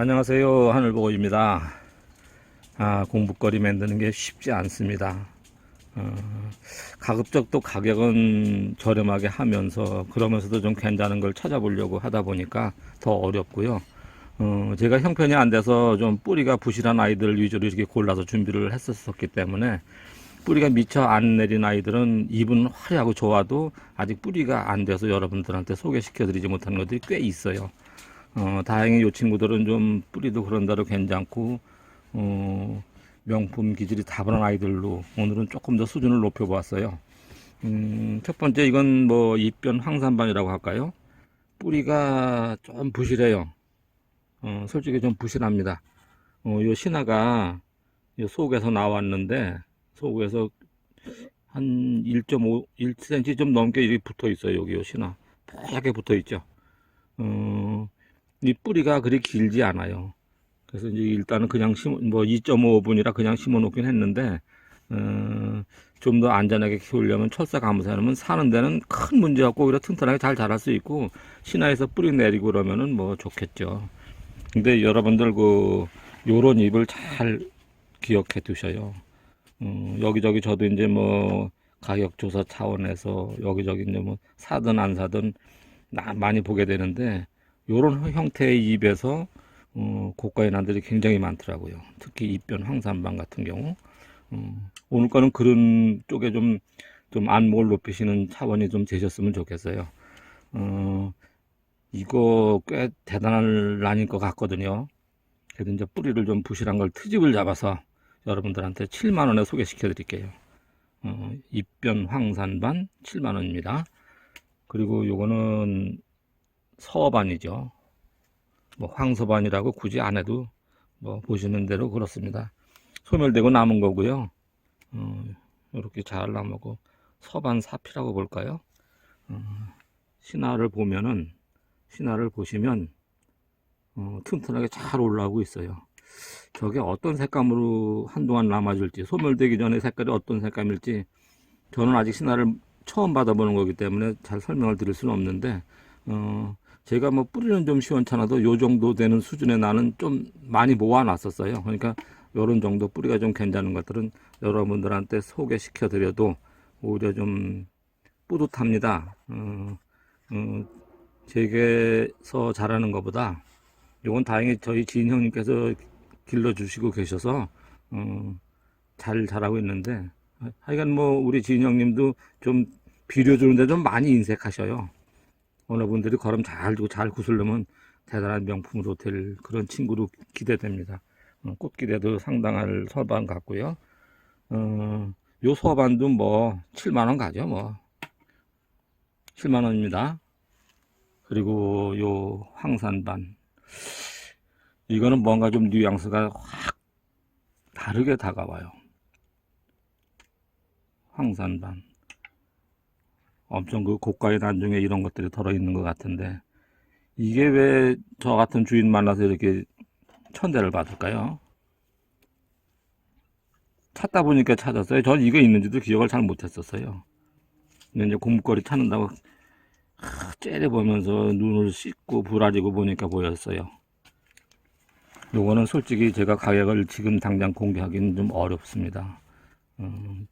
안녕하세요. 하늘보고입니다. 아, 공부거리 만드는 게 쉽지 않습니다. 어, 가급적 또 가격은 저렴하게 하면서 그러면서도 좀 괜찮은 걸 찾아보려고 하다 보니까 더 어렵고요. 어, 제가 형편이 안 돼서 좀 뿌리가 부실한 아이들 위주로 이렇게 골라서 준비를 했었기 때문에 뿌리가 미처 안 내린 아이들은 잎은 화려하고 좋아도 아직 뿌리가 안 돼서 여러분들한테 소개시켜 드리지 못하는 것들이 꽤 있어요 어, 다행히 이 친구들은 좀 뿌리도 그런 대로 괜찮고, 어, 명품 기질이 다분한 아이들로 오늘은 조금 더 수준을 높여 보았어요. 음, 첫 번째 이건 뭐 입변 황산반이라고 할까요? 뿌리가 좀 부실해요. 어, 솔직히 좀 부실합니다. 어, 요 신화가 요 속에서 나왔는데, 속에서 한 1.5, 1cm 좀 넘게 이렇게 붙어 있어요. 여기 요 신화. 뽀얗게 붙어 있죠. 어, 이 뿌리가 그리 길지 않아요. 그래서 이제 일단은 그냥 심어, 뭐 2.5분이라 그냥 심어 놓긴 했는데, 어, 좀 더 안전하게 키우려면 철사 감사하면 사는 데는 큰 문제 없고 오히려 튼튼하게 잘 자랄 수 있고, 신화에서 뿌리 내리고 그러면은 뭐 좋겠죠. 근데 여러분들 그, 요런 잎을 잘 기억해 두셔요. 어, 여기저기 저도 이제 뭐, 가격 조사 차원에서 여기저기 이제 뭐, 사든 안 사든 나 많이 보게 되는데, 요런 형태의 잎에서 어, 고가의 난들이 굉장히 많더라고요. 특히 입변 황산방 같은 경우. 어, 오늘 거는 그런 쪽에 좀, 좀 안목을 높이시는 차원이 좀 되셨으면 좋겠어요. 어, 이거 꽤 대단한 란일 것 같거든요. 그래도 이제 뿌리를 좀 부실한 걸 트집을 잡아서 여러분들한테 7만 원에 소개시켜 드릴게요. 어, 입변 황산반 7만 원입니다. 그리고 요거는 서반이죠. 뭐 황서반이라고 굳이 안 해도 뭐 보시는 대로 그렇습니다. 소멸되고 남은 거고요. 어, 이렇게 잘 나오고 서반 사피라고 볼까요? 어, 신화를 보면은 신화를 보시면 어, 튼튼하게 잘 올라오고 있어요. 저게 어떤 색감으로 한동안 남아줄지 소멸되기 전에 색깔이 어떤 색감일지 저는 아직 신화를 처음 받아보는 거기 때문에 잘 설명을 드릴 수는 없는데 어, 제가 뭐 뿌리는 좀 시원찮아도 요 정도 되는 수준에 나는 좀 많이 모아놨었어요. 그러니까 요런 정도 뿌리가 좀 괜찮은 것들은 여러분들한테 소개시켜 드려도 오히려 좀 뿌듯합니다. 어, 어, 제게서 자라는 것보다 요건 다행히 저희 지인 형님께서 길러주시고 계셔서 어, 잘 자라고 있는데 하여간 뭐 우리 지인 형님도 좀 비료 주는데 좀 많이 인색하셔요. 어느 분들이 걸음 잘 두고 잘 구슬려면 대단한 명품으로 될 그런 친구로 기대됩니다. 어, 꽃기대도 상당할 서반 같고요. 어, 요 서반도 뭐 7만원 가죠 뭐 7만원입니다. 그리고 요 황산반 이거는 뭔가 좀 뉘앙스가 확 다르게 다가와요. 황산반 엄청 그 고가의 단중에 이런 것들이 들어있는 것 같은데 이게 왜 저 같은 주인 만나서 이렇게 천대를 받을까요? 찾다 보니까 찾았어요. 전 이거 있는지도 기억을 잘 못했었어요. 이제 공부거리 찾는다고 째려보면서 눈을 씻고 불아리고 보니까 보였어요. 요거는 솔직히 제가 가격을 지금 당장 공개하기는 좀 어렵습니다. 음,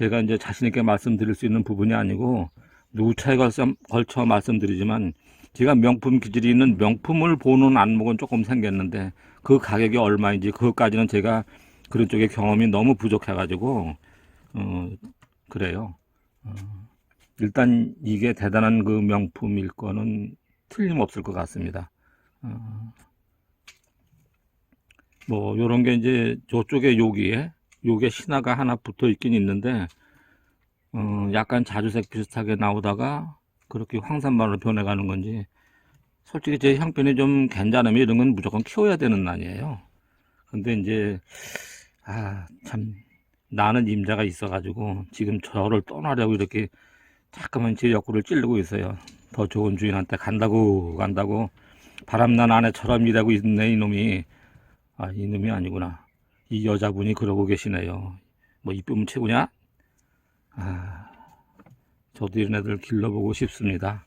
제가 이제 자신있게 말씀드릴 수 있는 부분이 아니고 누차에 걸쳐, 걸쳐 말씀드리지만 제가 명품 기질이 있는 명품을 보는 안목은 조금 생겼는데 그 가격이 얼마인지 그것까지는 제가 그런 쪽에 경험이 너무 부족해 가지고 어 그래요. 어, 일단 이게 대단한 그 명품일 거는 틀림없을 것 같습니다. 어, 뭐 요런 게 이제 저쪽에 여기에 요게 신화가 하나 붙어 있긴 있는데 어, 약간 자주색 비슷하게 나오다가 그렇게 황산반으로 변해가는 건지 솔직히 제 형편이 좀 괜찮으면 이런 건 무조건 키워야 되는 난이에요. 근데 이제 아 참 나는 임자가 있어 가지고 지금 저를 떠나려고 이렇게 자꾸만 제 옆구리를 찌르고 있어요. 더 좋은 주인한테 간다고 간다고 바람난 아내처럼 일하고 있네 이놈이 아 이놈이 아니구나 이 여자분이 그러고 계시네요. 뭐 이쁘면 최고냐? 아 저도 이런 애들 길러보고 싶습니다.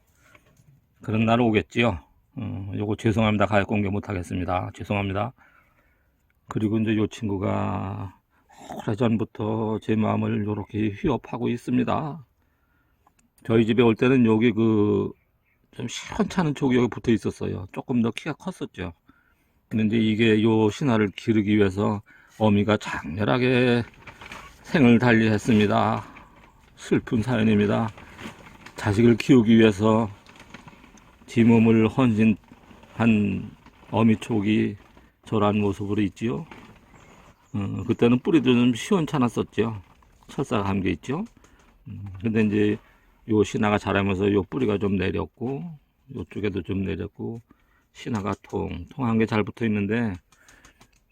그런 날 오겠지요. 어, 요거 죄송합니다. 가격 공개 못 하겠습니다. 죄송합니다. 그리고 이제 요 친구가 오래전부터 제 마음을 이렇게 휘업하고 있습니다. 저희 집에 올 때는 여기 그 좀 시원찮은 쪽이 여기 붙어 있었어요. 조금 더 키가 컸었죠. 근데 이제 이게 요 신화를 기르기 위해서 어미가 장렬하게 생을 달리했습니다. 슬픈 사연입니다. 자식을 키우기 위해서 지 몸을 헌신한 어미촉이 저러한 모습으로 있지요. 어, 그때는 뿌리도 좀 시원찮았었죠. 철사가 감겨 있죠. 음, 근데 이제 요 신화가 자라면서 요 뿌리가 좀 내렸고, 요쪽에도 좀 내렸고, 신화가 통, 통한 게 잘 붙어 있는데,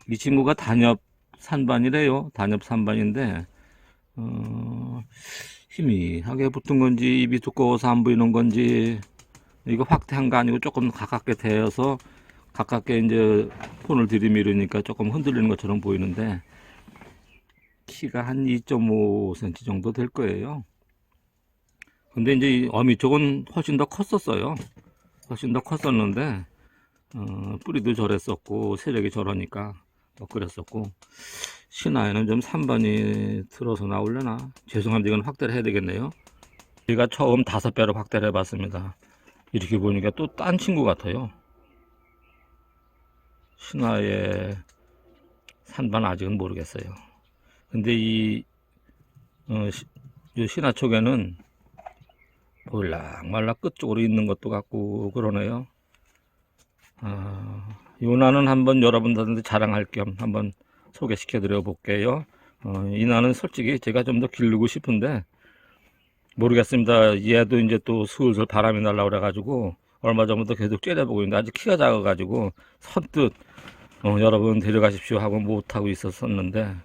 이 친구가 단엽 산반이래요. 단엽 산반인데, 어, 희미하게 붙은 건지, 입이 두꺼워서 안 보이는 건지, 이거 확대한 거 아니고 조금 가깝게 대어서 가깝게 이제 폰을 들이밀으니까 조금 흔들리는 것처럼 보이는데 키가 한 2.5cm 정도 될 거예요. 근데 이제 이 어미 쪽은 훨씬 더 컸었어요. 훨씬 더 컸었는데 어, 뿌리도 저랬었고 세력이 저러니까 뭐 그랬었고 신화에는 좀 3번이 들어서 나오려나 죄송한데 이건 확대를 해야 되겠네요. 제가 처음 다섯 배로 확대를 해봤습니다. 이렇게 보니까 또 딴 친구 같아요. 신화의 산반 아직은 모르겠어요. 근데 이, 어, 신화 쪽에는 볼락말락 끝쪽으로 있는 것도 같고 그러네요. 아, 요나는 한번 여러분들한테 자랑할 겸 한번 소개시켜 드려 볼게요. 어, 이 나는 솔직히 제가 좀 더 기르고 싶은데 모르겠습니다. 얘도 이제 또 슬슬 바람이 날라 그래가지고 얼마 전부터 계속 째려보고 있는데 아직 키가 작아가지고 선뜻 어, 여러분 데려가십시오 하고 못하고 있었었는데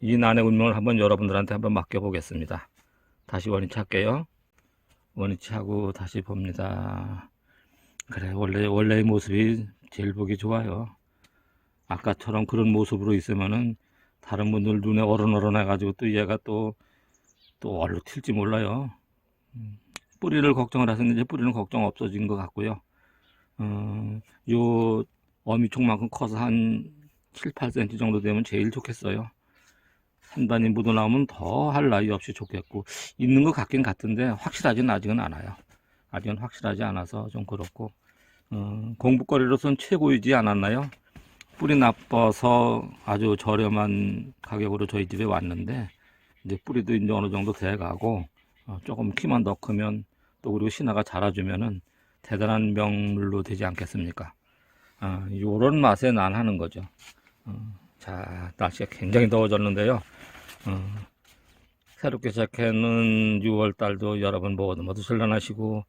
이 난의 운명을 한번 여러분들한테 한번 맡겨보겠습니다. 다시 원위치 할게요. 원위치 하고 다시 봅니다. 그래 원래 원래의 모습이 제일 보기 좋아요. 아까처럼 그런 모습으로 있으면은 다른 분들 눈에 어른어른 해가지고 또 얘가 또 또 얼로 튈지 몰라요. 음, 뿌리를 걱정을 하셨는데 뿌리는 걱정 없어진 것 같고요. 어, 요 어미총만큼 커서 한 7, 8cm 정도 되면 제일 좋겠어요. 산반이 묻어 나오면 더 할 나위 없이 좋겠고 있는 것 같긴 같은데 확실하지는 아직은 않아요. 아직은 확실하지 않아서 좀 그렇고 어, 공부거리로선 최고이지 않았나요? 뿌리 나빠서 아주 저렴한 가격으로 저희 집에 왔는데 이제 뿌리도 이제 어느 정도 돼가고 어, 조금 키만 더 크면 또 그리고 신화가 자라주면은 대단한 명물로 되지 않겠습니까? 아, 요런 맛에 난 하는 거죠. 어, 자, 날씨가 굉장히 더워졌는데요. 어, 새롭게 시작하는 6월 달도 여러분 모두 모두 즐겨나시고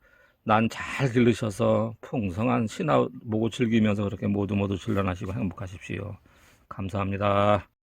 난잘 기르셔서 풍성한 신화 보고 즐기면서 그렇게 모두 모두 즐겨나시고 행복하십시오. 감사합니다.